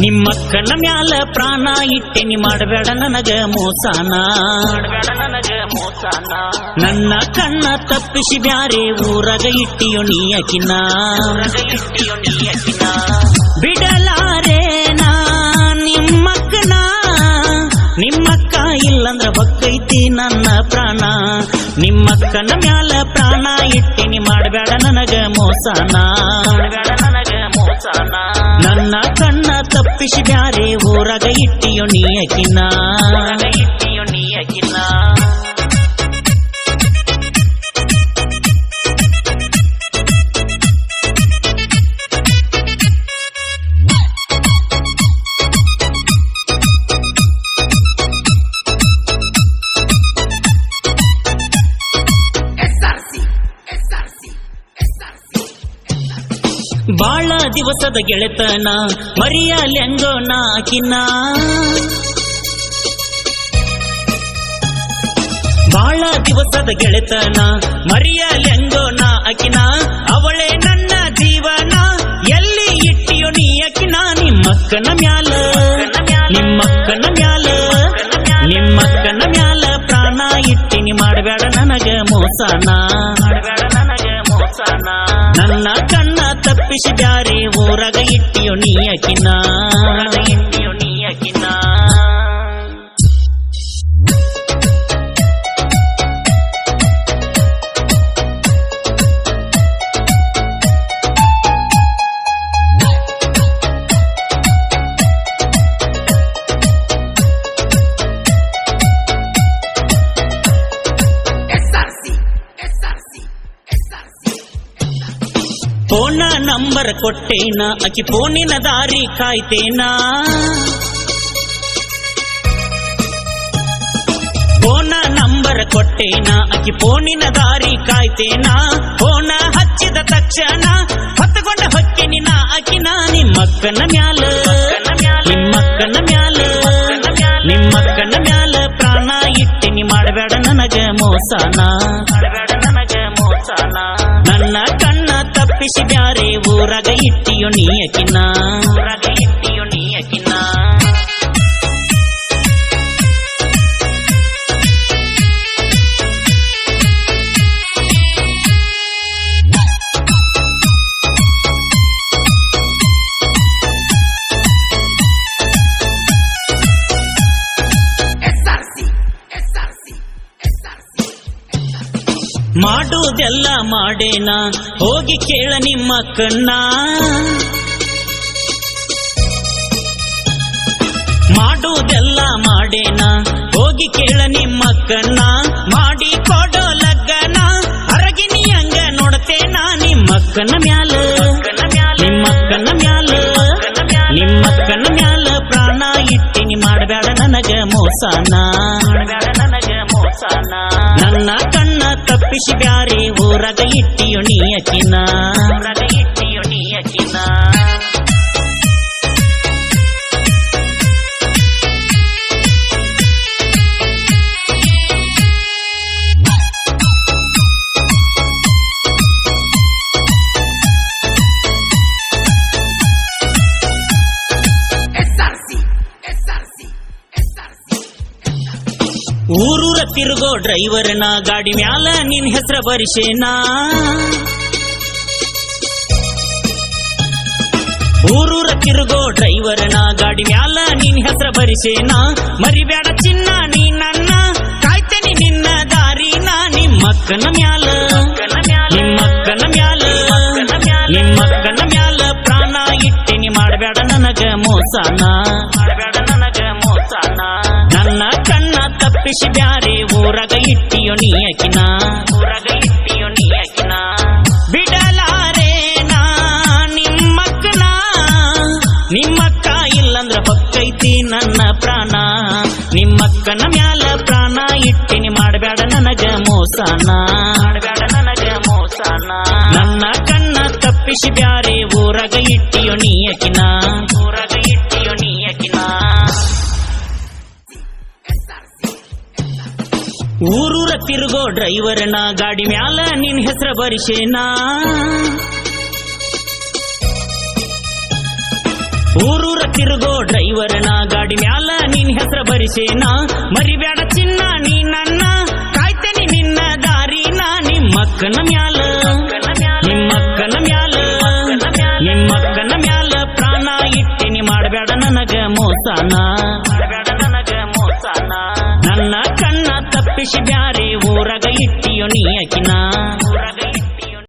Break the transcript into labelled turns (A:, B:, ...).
A: ನಿಮ್ಮಕ್ಕನ ಮ್ಯಾಲ ಪ್ರಾಣ ಇಟ್ಟೆನಿ, ಮಾಡಬೇಡ ನನಗ ಮೋಸಾನ. ನನ್ನ ಕಣ್ಣ ತಪ್ಪಿಸಿ ಬ್ಯಾರೆ ಊರಾಗ ಇಟ್ಟಿಯೋ
B: ನೀಯಕಿನ
A: ಬಿಡಲಾರೇನಾ ನಿಮ್ಮಕ್ಕನ ನಿಮ್ಮಕ್ಕ ಇಲ್ಲಂದ್ರ ಬಕ್ಕೈತಿ ನನ್ನ ಪ್ರಾಣ. ನಿಮ್ಮಕ್ಕನ ಮ್ಯಾಲ ಪ್ರಾಣ ಇಟ್ಟಿನಿ, ಮಾಡಬೇಡ ನನಗ ಮೋಸಾನ. ನನ್ನ ಕಣ್ಣ ತಪ್ಪಿಸಿ ಬ್ಯಾರೆ ಊರಾಗ ಇಟ್ಟಿಯೋ ನೀ ಬಾಳ ದಿವಸದ ಗೆಳೆತನ ಮರಿಯಲೆಂಗೋ ನಾಕಿನ ಬಾಳ ದಿವಸದ ಗೆಳೆತನ ಮರಿಯಲೆಂಗೋ ನಾಕಿನ ಅವಳೇ ನನ್ನ ಜೀವನ, ಎಲ್ಲಿ ಇಟ್ಟಿಯೋ ನೀ ಅಕಿನ ನಿಮ್ಮಕ್ಕನ ಮ್ಯಾಲ ನಿಮ್ಮಕ್ಕನ ಮ್ಯಾಲ ನಿಮ್ಮಕ್ಕನ ಮ್ಯಾಲ ಪ್ರಾಣ ಇಟ್ಟಿನಿ ಮಾಡಬೇಡ ನನಗ ಮೋಸನ
B: ಮಾಡಬೇಡ ನನಗ ಮೋಸನ.
A: ನನ್ನ ಕಣ್ಣ ತಪ್ಪಿಸಿ ಬ್ಯಾರೆ ಊರಾಗ ಇಟ್ಟಿಯೋ ನೀ ಅಕಿನ. ನಂಬರ್ ಕೊಟ್ಟೇನ? ಅಕಿ ಫೋನಿನ ದಾರಿ ಕಾಯ್ತೇನಾ? ಫೋನ ನಂಬರ್ ಕೊಟ್ಟೇನ? ಅಕಿ ಫೋನಿನ ದಾರಿ ಕಾಯ್ತೇನಾ? ಫೋನ ಹಚ್ಚಿದ ತಕ್ಷಣ ಹೊತ್ತಕೊಂಡ ಹೊಕ್ಕಿನಿ ನಾ ಅಕಿನ ನಿಮ್ಮಕ್ಕನ ಮ್ಯಾಲ. ನಿಮ್ಮಕ್ಕನ ಮ್ಯಾಲ. ನಿಮ್ಮಕ್ಕನ ಮ್ಯಾಲ ಪ್ರಾಣ ಇಟ್ಟಿನಿ, ಮಾಡಬೇಡ ನನಗ ಮೋಸನ. ತಪ್ಪಿಸಿ ಬ್ಯಾರೆ ಊರಾಗ ಇಟ್ಟಿಯೋ ನೀ ಮಾಡುವುದೆಲ್ಲ ಮಾಡೇನ? ಹೋಗಿ ಕೇಳ ನಿಮ್ಮ ಕಣ್ಣ. ಮಾಡುವುದೆಲ್ಲ ಮಾಡೇನ? ಹೋಗಿ ಕೇಳ ನಿಮ್ಮ ಕಣ್ಣ. ಮಾಡಿ ಕೊಡೋ ಲಗ್ಗನ ಹೊರಗಿನಿ ಹಂಗ ನೋಡ್ತೇನ? ನಿಮ್ಮಕ್ಕನ ಮ್ಯಾಲ. ನಿಮ್ಮಕ್ಕನ ಮ್ಯಾಲ. ನಿಮ್ಮಕ್ಕನ ಮ್ಯಾಲ ಪ್ರಾಣ ಇಟ್ಟಿನಿ ಮಾಡಬೇಡ ನನಗ ಮೋಸಾನ
B: ಮಾಡಬೇಡ ನನಗ ಮೋಸಾನ.
A: ನನ್ನ ಕಣ್ಣ ತಪ್ಪಿಸಿ ಬ್ಯಾರೆ ಊರಾಗ ಇಟ್ಟಿಯೋ ನೀ ಅಕಿನ ಊರೂರ ತಿರುಗೋ ಡ್ರೈವರ್ನ, ಗಾಡಿ ಮ್ಯಾಲ ನಿನ್ ಹೆಸರ ಬರಿಸೇನಾ? ಊರೂರ ತಿರುಗೋ ಡ್ರೈವರ್ನ, ಗಾಡಿ ಮ್ಯಾಲ ನಿನ್ ಹೆಸರ ಬರಿಸೇನಾ? ಮರಿಬೇಡ ಚಿನ್ನ ನೀ ನನ್ನ, ಕಾಯ್ತೇನಿ ನಿನ್ನ ದಾರಿನ ನಿಮ್ಮಕ್ಕನ ಮ್ಯಾಲ. ನಿಮ್ಮಕ್ಕನ ಮ್ಯಾಲ ನಿಮ್ಮಕ್ಕನ ಮ್ಯಾಲ ಪ್ರಾಣ ಇಟ್ಟಿನಿ ಮಾಡಬೇಡ ನನಗ ಮೋಸನ. ತಪ್ಪಿಸಿ ಬ್ಯಾರೆ ಊರಾಗ ಇಟ್ಟಿಯೋ ನೀ ಅಕಿನ?
B: ಊರಾಗ ಇಟ್ಟಿಯೋ ನೀ ಅಕಿನ
A: ಬಿಡಲಾರೇನಾ ನಿಮ್ಮಕ್ಕನ ನಿಮ್ಮಕ್ಕ ಇಲ್ಲಂದ್ರ ಪಕ್ಕೈತಿ ನನ್ನ ಪ್ರಾಣ. ನಿಮ್ಮಕ್ಕನ ಮ್ಯಾಲ ಪ್ರಾಣ ಇಟ್ಟಿನಿ ಮಾಡಬೇಡ ನನಗ ಮೋಸಾನ
B: ಮಾಡಬೇಡ ನನಗ ಮೋಸಾನ.
A: ನನ್ನ ಕಣ್ಣ ತಪ್ಪಿಸಿ ಬ್ಯಾರೆ, ಊರಾಗ ಇಟ್ಟಿಯೋ ನೀ ಅಕಿನ? ಊರೂರ ತಿರುಗೋ ಡ್ರೈವರ್ನ ಗಾಡಿ ಮ್ಯಾಲ ನಿನ್ ಹೆಸರ ಬರಿಸೇನಾ? ಊರೂರ ತಿರುಗೋ ಡ್ರೈವರ್ನ ಗಾಡಿ ಮ್ಯಾಲ ನಿನ್ ಹೆಸರ ಬರಿಸೇನ? ಮರಿಬೇಡ ಚಿನ್ನ ನೀ ನನ್ನ, ಕಾಯ್ತೇನೆ ನಿನ್ನ ದಾರಿನ ನಿಮ್ಮಕ್ಕನ ಮ್ಯಾಲ. ನಿಮ್ಮಕ್ಕನ ಮ್ಯಾಲ ನಿಮ್ಮಕ್ಕನ ಮ್ಯಾಲ ಪ್ರಾಣ ಇಟ್ಟಿನಿ ಮಾಡಬೇಡ ನನಗ ಮೋಸನ. ತಪ್ಪಿಸಿ ಬ್ಯಾರೆ ಊರಾಗ ಇಟ್ಟಿಯೋ ನೀ ಅಕಿನ